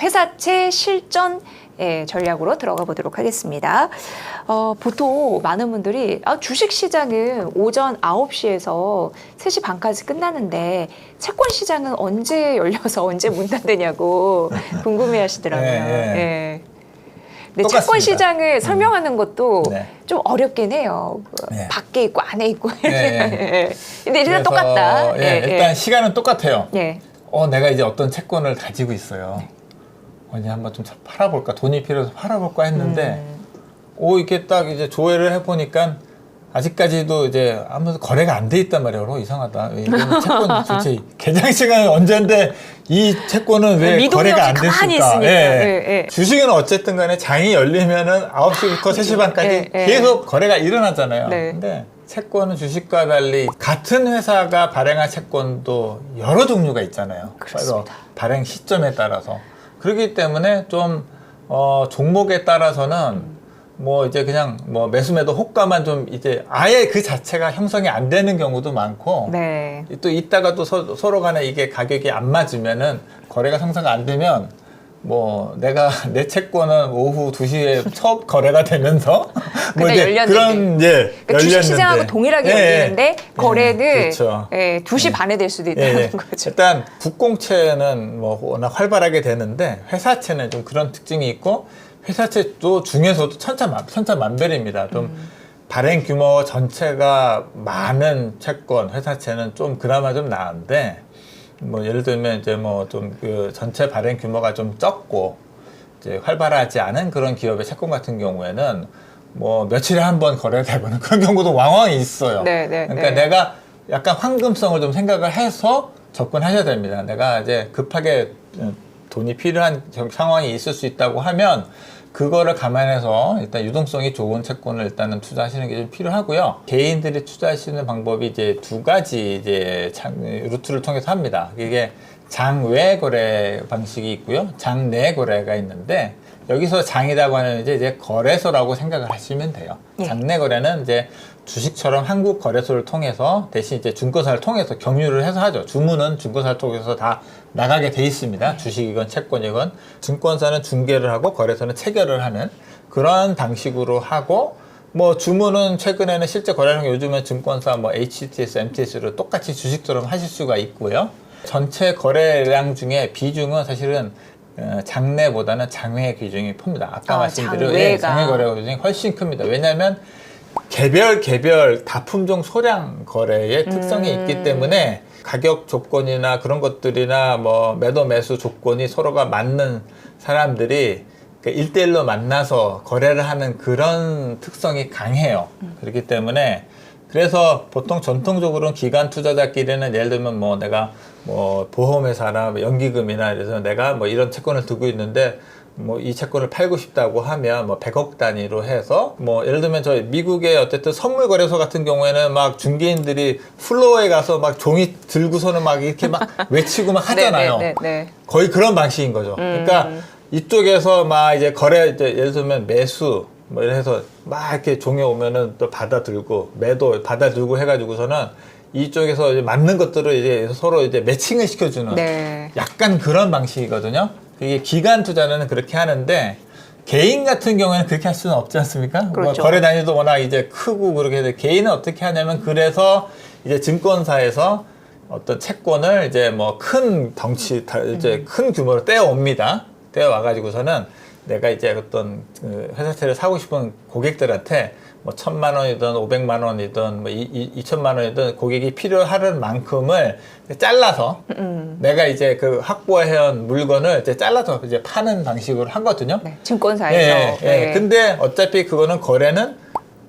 회사채 실전 예, 전략으로 들어가 보도록 하겠습니다. 어, 보통 많은 분들이 아, 주식 시장은 오전 9시에서 3시 반까지 끝나는데 채권 시장은 언제 열려서 언제 문 닫느냐고 궁금해 하시더라고요. 네, 네. 예. 근데 똑같습니다. 채권 시장을 설명하는 것도 네. 좀 어렵긴 해요. 그 네. 밖에 있고 안에 있고. 네. 예. 근데 일단 똑같다. 예, 일단 시간은 똑같아요. 예. 어, 내가 이제 어떤 채권을 가지고 있어요. 어디 한번 좀 팔아볼까? 돈이 필요해서 팔아볼까 했는데, 음. 오, 이렇게 딱 이제 조회를 해보니까, 아직까지도 이제 아무 거래가 안 돼 있단 말이에요. 이상하다. 이건 채권 도대체 개장 시간이 언제인데 이 채권은 왜 미동이 거래가 안 됐을까? 있으니까. 예, 예. 주식은 어쨌든 간에 장이 열리면은 9시부터 3시 반까지 예, 예. 계속 거래가 일어나잖아요. 네. 근데 채권은 주식과 달리 같은 회사가 발행한 채권도 여러 종류가 있잖아요. 그래서. 발행 시점에 따라서 그렇기 때문에 좀 어, 종목에 따라서는 뭐 이제 그냥 뭐 매수매도 호가만 좀 이제 아예 그 자체가 형성이 안 되는 경우도 많고 네. 또 이따가 또 서, 로 간에 이게 가격이 안 맞으면은 거래가 성사가 안 되면 뭐 내가 내 채권은 오후 2시에 첫 거래가 되면서 뭐 그날 이제 열렸는데. 그런 예 그러니까 주식 열렸는데. 시장하고 동일하게 예, 예. 열리는데 거래는 그렇죠. 예, 2시 반에 될 수도 예, 있다는 예. 거죠. 일단 국공채는 뭐 워낙 활발하게 되는데 회사채는 좀 그런 특징이 있고 회사채도 중에서도 천차만 천차만별입니다. 좀 음. 발행 규모 전체가 많은 채권 회사채는 좀 그나마 좀 나은데 뭐 예를 들면 이제 뭐 좀 그 전체 발행 규모가 좀 적고 이제 활발하지 않은 그런 기업의 채권 같은 경우에는 뭐 며칠에 한 번 거래되고는 그런 경우도 왕왕 있어요. 네, 네, 그러니까 네. 내가 약간 황금성을 좀 생각을 해서 접근하셔야 됩니다. 내가 이제 급하게 어, 돈이 필요한 정- 상황이 있을 수 있다고 하면 그거를 감안해서 일단 유동성이 좋은 채권을 일단은 투자하시는 게 좀 필요하고요. 개인들이 투자하시는 방법이 이제 두 가지 이제 장- 루트를 통해서 합니다. 이게 장외 거래 방식이 있고요. 장내 거래가 있는데 여기서 장이라고 하는 이제, 이제 거래소라고 생각을 하시면 돼요. 예. 장내 거래는 이제 주식처럼 한국 거래소를 통해서 대신 이제 증권사를 통해서 경유를 해서 하죠. 주문은 증권사를 통해서 다 나가게 돼 있습니다. 주식이건 채권이건 증권사는 중개를 하고 거래소는 체결을 하는 그런 방식으로 하고 뭐 주문은 최근에는 실제 거래하는 게 요즘은 증권사 뭐 HTS, MTS로 똑같이 주식처럼 하실 수가 있고요. 전체 거래량 중에 비중은 사실은 어, 장내보다는 장외 비중이 큽니다. 아까 아, 말씀드린. 예, 장외 거래 비중이 훨씬 큽니다. 왜냐하면 개별 개별 다품종 소량 거래의 특성이 음. 있기 때문에 가격 조건이나 그런 것들이나 뭐 매도 매수 조건이 서로가 맞는 사람들이 그 1대1로 만나서 거래를 하는 그런 특성이 강해요. 그렇기 때문에 그래서 보통 전통적으로는 기관 투자자끼리는 예를 들면 뭐 내가 뭐 보험회사나 뭐 연기금이나 그래서 내가 뭐 이런 채권을 두고 있는데 뭐 이 채권을 팔고 싶다고 하면 뭐 100억 단위로 해서 뭐 예를 들면 저희 미국의 어쨌든 선물 거래소 같은 경우에는 막 중개인들이 플로어에 가서 막 종이 들고서는 막 이렇게 막 외치고 막 하잖아요. 네, 네, 네. 거의 그런 방식인 거죠. 그러니까 이쪽에서 막 이제 거래 이제 예를 들면 매수 뭐 이래서 막 이렇게 종이 오면은 또 받아들고 매도 받아들고 해가지고서는 이쪽에서 이제 맞는 것들을 이제 서로 이제 매칭을 시켜주는 네. 약간 그런 방식이거든요. 이게 기간 투자는 그렇게 하는데 개인 같은 경우에는 그렇게 할 수는 없지 않습니까? 뭐 그렇죠. 거래 단위도 워낙 이제 크고 그렇게 해서 개인은 어떻게 하냐면 그래서 이제 증권사에서 어떤 채권을 이제 뭐 큰 덩치 다 이제 큰 규모로 떼어옵니다. 떼어와 가지고서는 내가 이제 어떤 그 회사채를 사고 싶은 고객들한테 뭐 천만 원이든 오백만 원이든 뭐 이, 이, 이천만 원이든 고객이 필요하는 만큼을 잘라서 내가 이제 그 확보해온 물건을 이제 잘라서 이제 파는 방식으로 하거든요. 네. 증권사에서. 예, 예. 네. 근데 어차피 그거는 거래는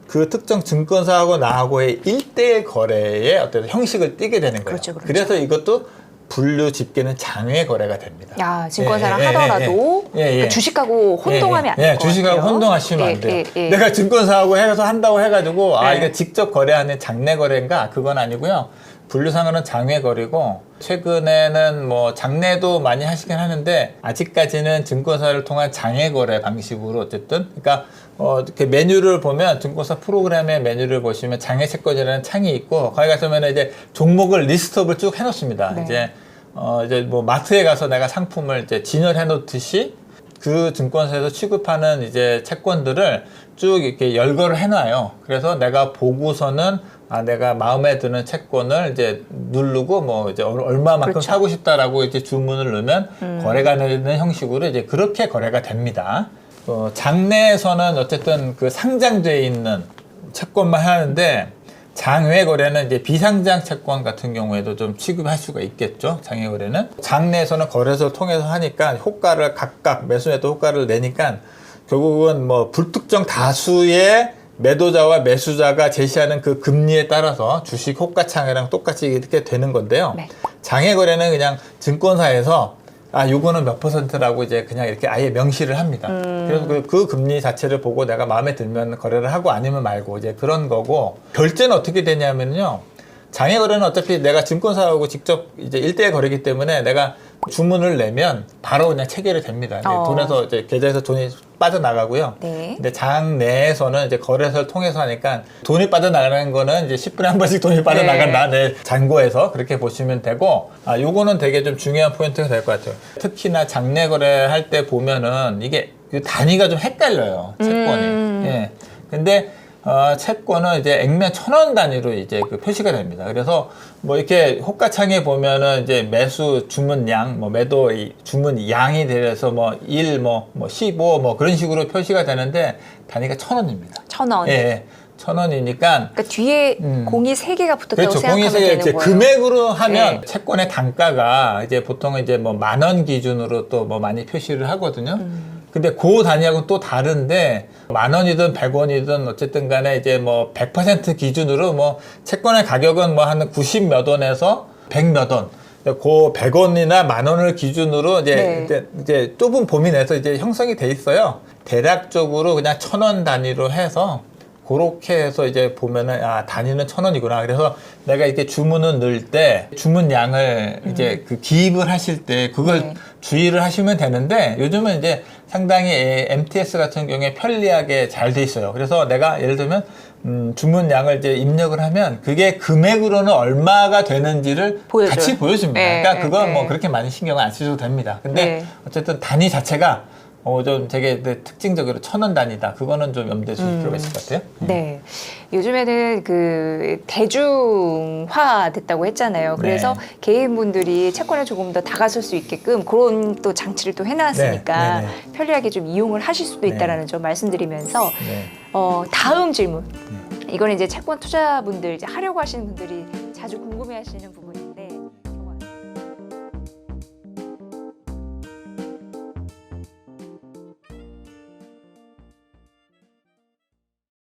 그 특정 증권사하고 나하고의 일대일 거래의 어떤 형식을 띠게 되는 거예요. 그렇죠, 그렇죠. 래서 이것도 분류 집계는 장외 거래가 됩니다. 야, 증권사랑 예, 예, 하더라도 예, 예, 예. 그러니까 주식하고 혼동하면 안 예, 돼요. 예, 주식하고 혼동하시면 안 돼요. 내가 증권사하고 해서 한다고 해가지고 아 네. 이게 직접 거래하는 장내 거래인가 그건 아니고요. 분류상으로는 장외 거래고 최근에는 뭐 장내도 많이 하시긴 하는데 아직까지는 증권사를 통한 장외 거래 방식으로 어쨌든 그러니까 어 이렇게 메뉴를 보면 증권사 프로그램의 메뉴를 보시면 장외 채권이라는 창이 있고 거기 가서면 이제 종목을 리스트업을 쭉 해놓습니다. 네. 이제 어 이제 뭐 마트에 가서 내가 상품을 이제 진열해 놓듯이 그 증권사에서 취급하는 이제 채권들을 쭉 이렇게 열거를 해놔요. 그래서 내가 보고서는 아 내가 마음에 드는 채권을 이제 누르고 뭐 이제 얼- 얼마만큼 그렇죠. 사고 싶다라고 이제 주문을 넣으면 거래가 되는 형식으로 이제 그렇게 거래가 됩니다. 어, 장내에서는 어쨌든 그 상장돼 있는 채권만 하는데 장외 거래는 이제 비상장 채권 같은 경우에도 좀 취급할 수가 있겠죠. 장외 거래는 장내에서는 거래소를 통해서 하니까 효과를 각각 매수에도 효과를 내니까 결국은 뭐 불특정 다수의 매도자와 매수자가 제시하는 그 금리에 따라서 주식 호가창이랑 똑같이 이렇게 되는 건데요. 네. 장외 거래는 그냥 증권사에서 아, 요거는 몇 퍼센트라고 이제 그냥 이렇게 아예 명시를 합니다. 그래서 그, 그 금리 자체를 보고 내가 마음에 들면 거래를 하고 아니면 말고 이제 그런 거고 결제는 어떻게 되냐면요. 장외 거래는 어차피 내가 증권사하고 직접 이제 일대일 거래기 때문에 내가 주문을 내면 바로 그냥 체결이 됩니다. 어. 돈에서 이제 계좌에서 돈이 빠져나가고요. 네. 근데 장 내에서는 이제 거래소를 통해서 하니까 돈이 빠져나가는 거는 이제 10분에 한 번씩 돈이 빠져나간다. 네. 잔고에서 그렇게 보시면 되고, 아, 요거는 되게 좀 중요한 포인트가 될 것 같아요. 특히나 장내 거래할 때 보면은 이게 그 단위가 좀 헷갈려요. 채권이. 음. 예. 근데 어, 채권은 이제 액면 천 원 단위로 이제 그 표시가 됩니다. 그래서 뭐 이렇게 호가창에 보면은 이제 매수 주문량, 뭐 매도 이 주문 양이 돼서 뭐 1, 뭐, 뭐 15, 뭐 그런 식으로 표시가 되는데 단위가 천 원입니다. 천 원. 예, 예. 천 원이니까 그러니까 뒤에 음. 공이 세 개가 붙었다고 그렇죠. 생각하면 공인세계 되는 이제 거예요. 금액으로 하면 네. 채권의 단가가 이제 보통 이제 뭐 만 원 기준으로 또 뭐 많이 표시를 하거든요. 음. 근데 그 단위하고는 또 다른데 만 원이든 백 원이든 어쨌든 간에 이제 뭐 100% 기준으로 뭐 채권의 가격은 뭐 한 90 몇 원에서 100 몇 원. 그 100원이나 만 원을 기준으로 이제, 네. 이제, 이제 좁은 범위 내에서 이제 형성이 돼 있어요. 대략적으로 그냥 천 원 단위로 해서 그렇게 해서 이제 보면은 아 단위는 천 원이구나. 그래서 내가 이렇게 주문을 넣을 때 주문량을 이제 그 기입을 하실 때 그걸 네. 주의를 하시면 되는데 요즘은 이제 상당히 MTS 같은 경우에 편리하게 잘 돼 있어요. 그래서 내가 예를 들면 음, 주문량을 이제 입력을 하면 그게 금액으로는 얼마가 되는지를 보여줘요. 같이 보여줍니다. 네, 그러니까 그건 네, 뭐 네. 그렇게 많이 신경 안 쓰셔도 됩니다. 근데 네. 어쨌든 단위 자체가 어, 좀 되게 네, 특징적으로 천 원 단위다. 그거는 좀 염두에 두실 필요가 있을 것 같아요. 네. 요즘에는 그 대중화 됐다고 했잖아요. 그래서 네. 개인분들이 채권을 조금 더 다가설 수 있게끔 그런 또 장치를 또 해놨으니까 네, 네, 편리하게 좀 이용을 하실 수도 네. 있다라는 점 말씀드리면서 네. 어, 다음 질문. 이거는 이제 채권 투자분들 이제 하려고 하시는 분들이 자주 궁금해하시는 부분이.